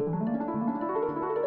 あっ!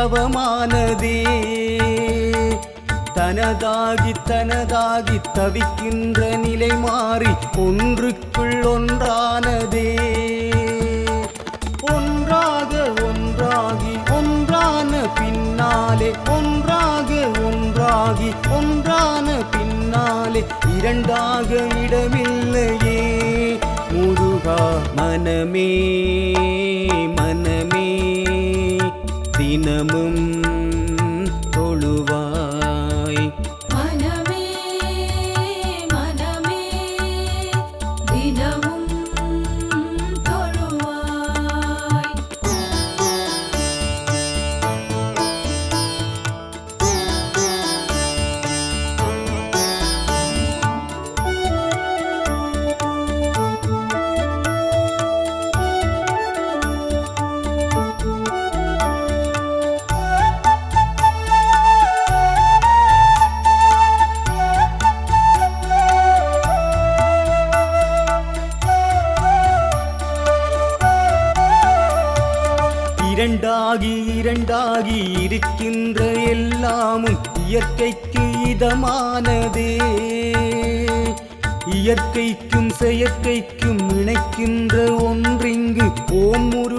தவமானதே தனதாகி தனதாகி தவிக்கின்ற நிலை மாறி ஒன்றுக்குள் ஒன்றானதே. ஒன்றாக ஒன்றாகி ஒன்றான பின்னாலே ஒன்றாக ஒன்றாகி ஒன்றான பின்னாலே இரண்டாக இடமில்லையே. முருகா மனமே மனமே. தினமும் தொழுவார்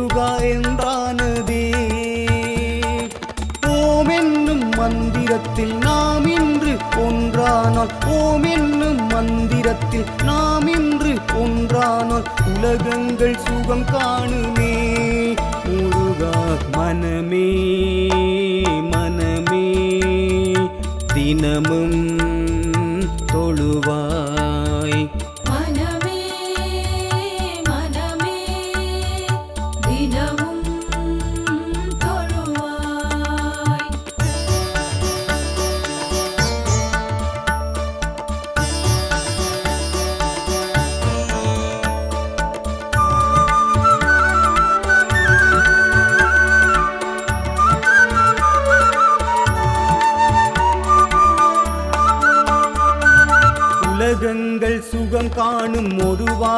ஓம் முருகா என்றானதே ஓம் என்னும் மந்திரத்தில் நாம் இன்று ஒன்றானால் ஓம் என்னும் மந்திரத்தில் நாம் இன்று ஒன்றானால் உலகங்கள் சுகம் காணுமே. முருகா மனமே மனமே தினமும் தொழுவாய்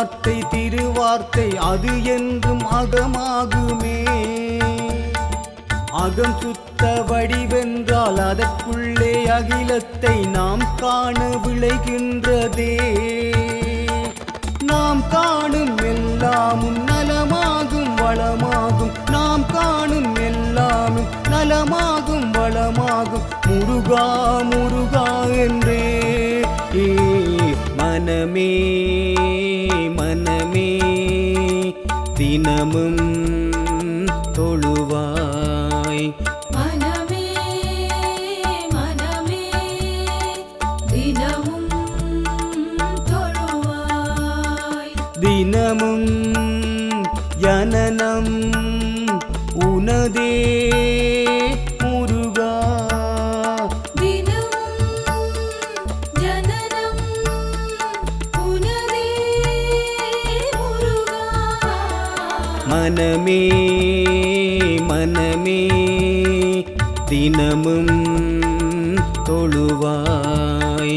வார்த்தை திருவார்த்தை அது என்றும் அகமாகுமே. அகம் சுத்த வடிவென்றால் அதற்குள்ளே அகிலத்தை நாம் காண விளைகின்றதே. நாம் காணும் எல்லாமும் நலமாகும் வளமாகும். நாம் காணும் எல்லாமும் நலமாகும் வளமாகும். முருகா முருகா என்றே. ஏ மனமே தினமும் மனமே மனமே தினமும் தொழுவாய்.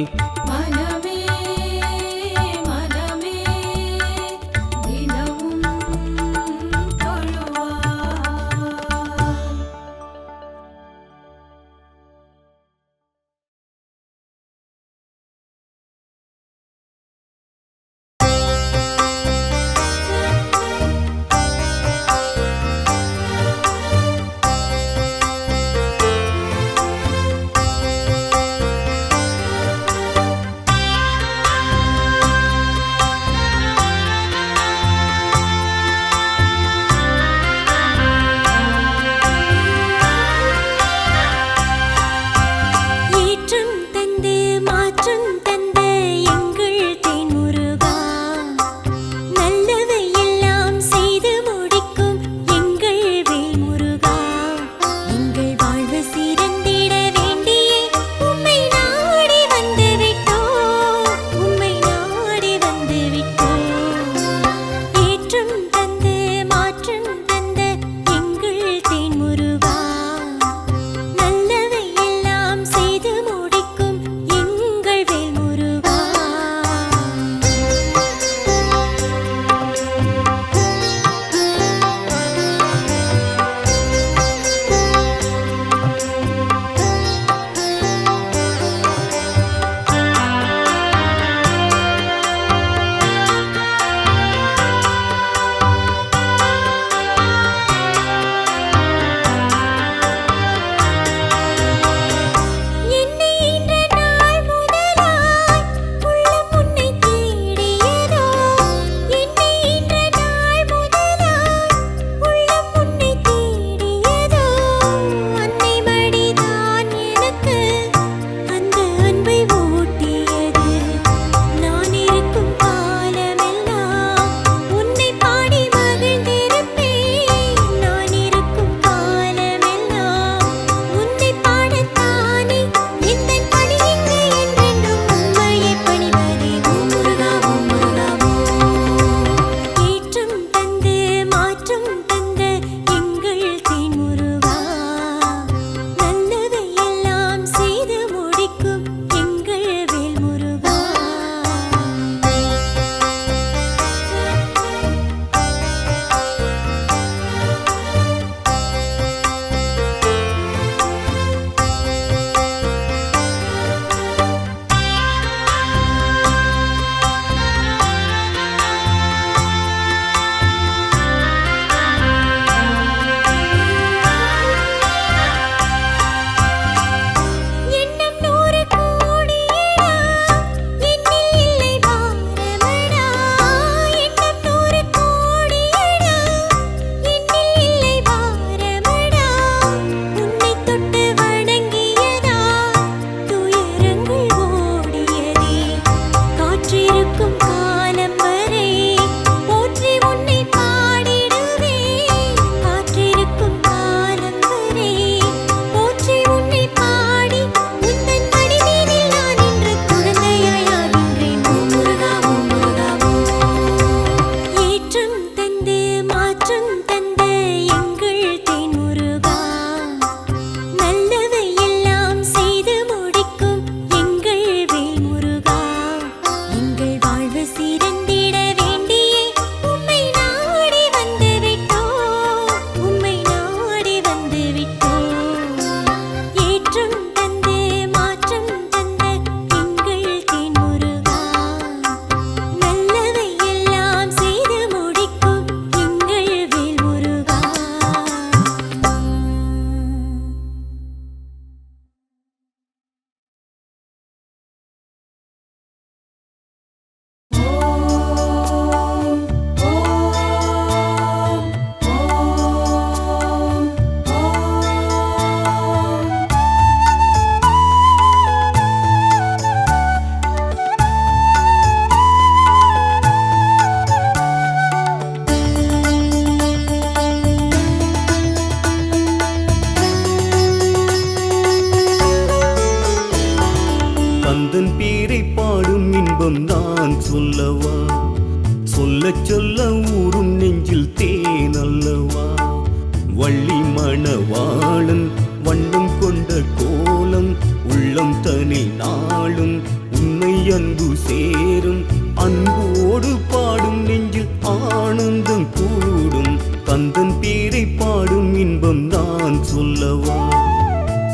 இன்பம் தான் சொல்லவா?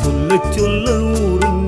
சொல்ல சொல்ல ஊரும்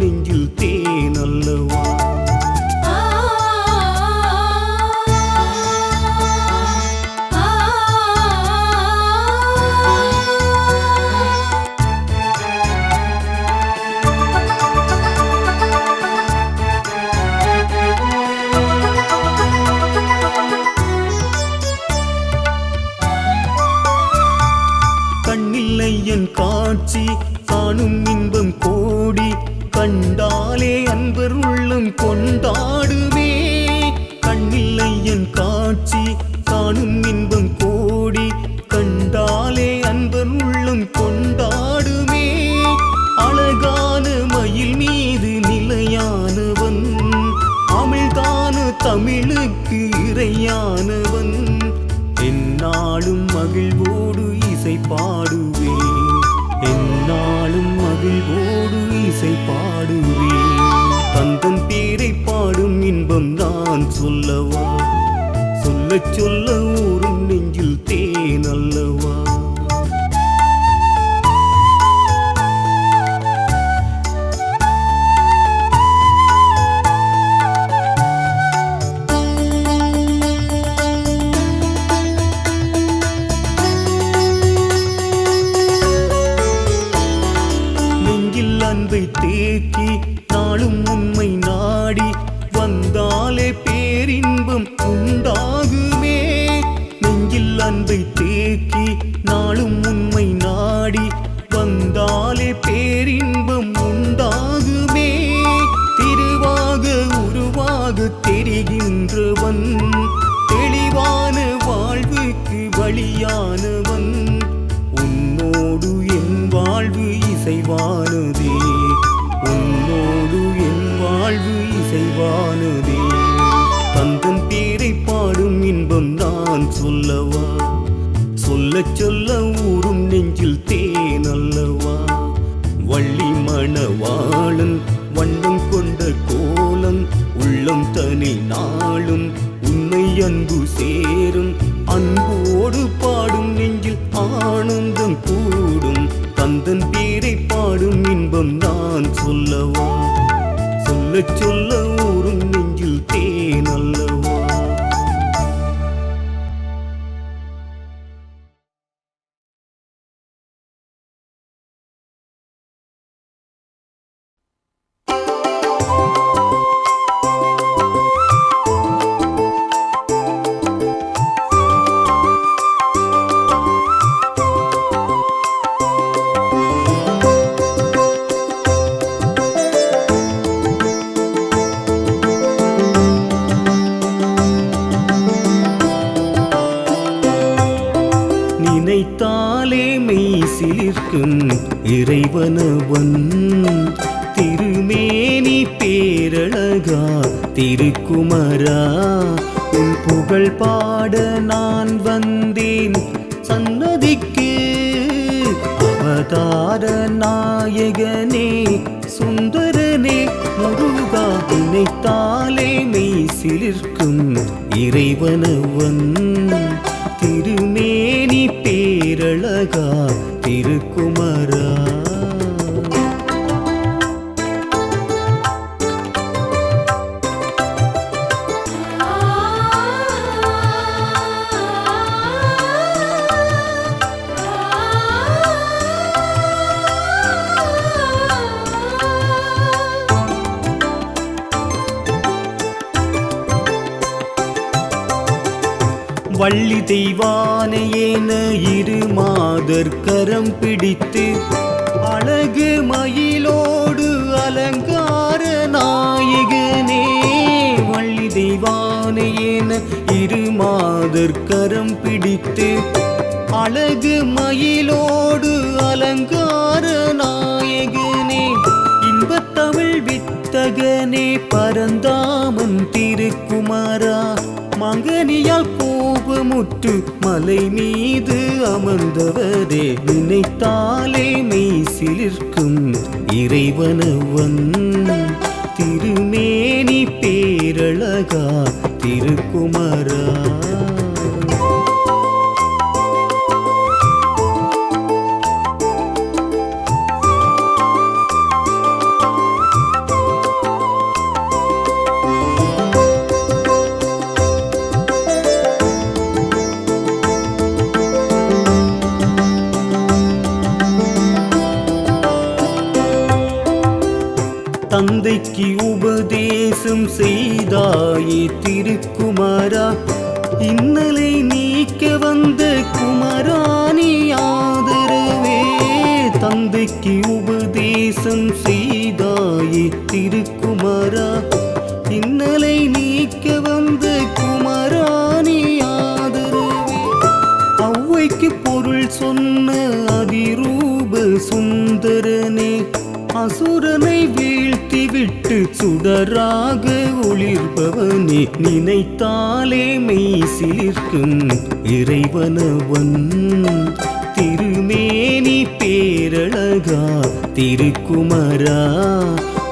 இசைவானதே. உன்னோடு என் வாழ்வு இசைவானதே. தந்தன் பேரை பாடும் இன்பம் நான் சொல்லவா? சொல்ல சொல்ல ஊரும் நெஞ்சில் தேன் அல்லவா? வள்ளி மணவாளன் வண்ணம் கொண்ட கோலம் உள்ளம் தனி நாளும் உன்னை அன்பு சேரும். அன்போடு பாடும் நெஞ்சில் ஆனந்த நான் சொல்ல சொல்ல திருக்குமரா உன் புகழ் பாட நான் வந்தேன். சன்னதிக்கு அவதார நாயகனே சுந்தரனே முருகா நினைத்தாலே மெய் சிலிர்க்கும் இறைவனவன். திருமேனி பேரழகா திருக்குமரா. வள்ளி தெய்வானையேன இரு மாதர் கரம் பிடித்து அழகு மயிலோடு அலங்கார நாயகனே. வள்ளி தெய்வானையேன இரு மாதர் கரம் பிடித்து அழகு மயிலோடு அலங்கார நாயகனே. இன்பத்தமிழ் வித்தகனே பரந்தாமன் திருக்குமாரா. மங்கனியால் கோபமுற்று மலை மீது அமர்ந்தவரே நினைத்தாலே மெய் சிலிர்க்கும் இறைவனவன். திருமேனி பேரழகா திருக்குமரா. தந்தைக்கு உபதேசம் செய்தாயே திருக்குமாரா. இன்னலை நீக்க வந்த குமராணி ஆதரவே. தந்தைக்கு உபதேசம் செய்தாயே திருக்குமாரா. இன்னலை நீக்க வந்த குமராணி ஆதரவே. ஔவைக்கு பொருள் சொன்ன அதிரூப சுந்தரனே. அசுரனை வீழ்த்திவிட்டு சுடராக ஒளிர்பவனே நினைத்தாலே மெய் சிலிர்க்கும் இறைவனவன். திருமேனி பேரழகா திருக்குமரா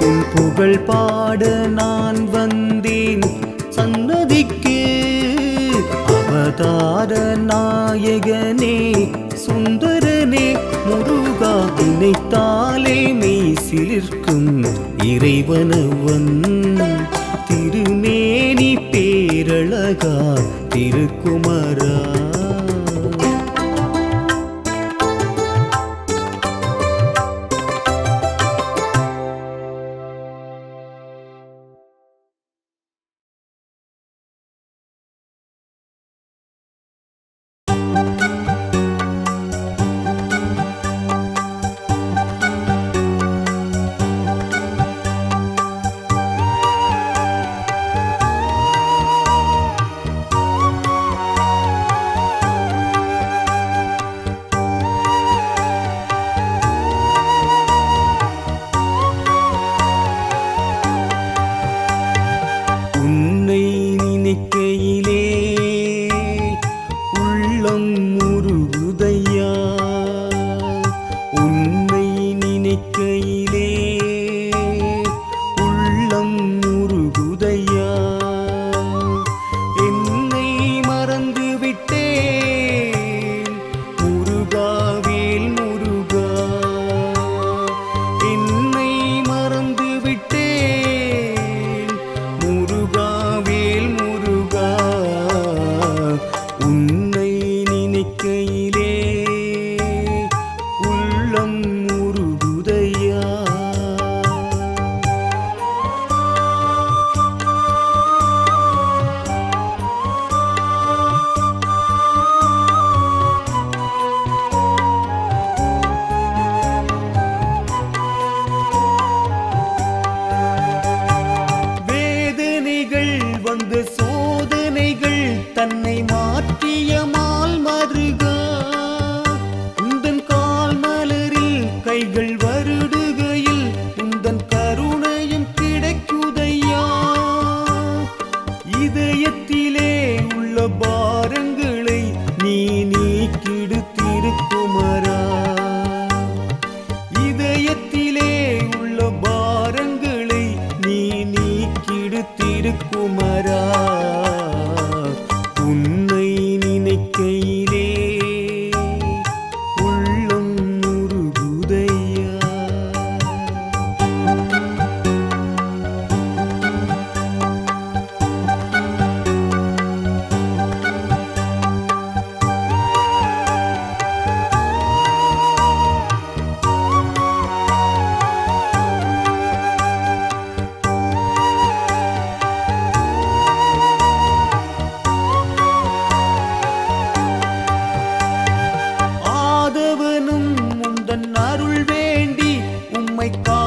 உன் புகழ் பாட நான் வந்தேன். சன்னதிக்கு அவதார நாயகனே சுந்தரனே முருக நினைத்தாலே மெய் சிலிர்க்கும் இறைவனவன். திருமேனி பேரழகா திருக்குமரா. நினைக்கையிலே நீக்கிடு திருக்குமரா. உம்மை காலையில்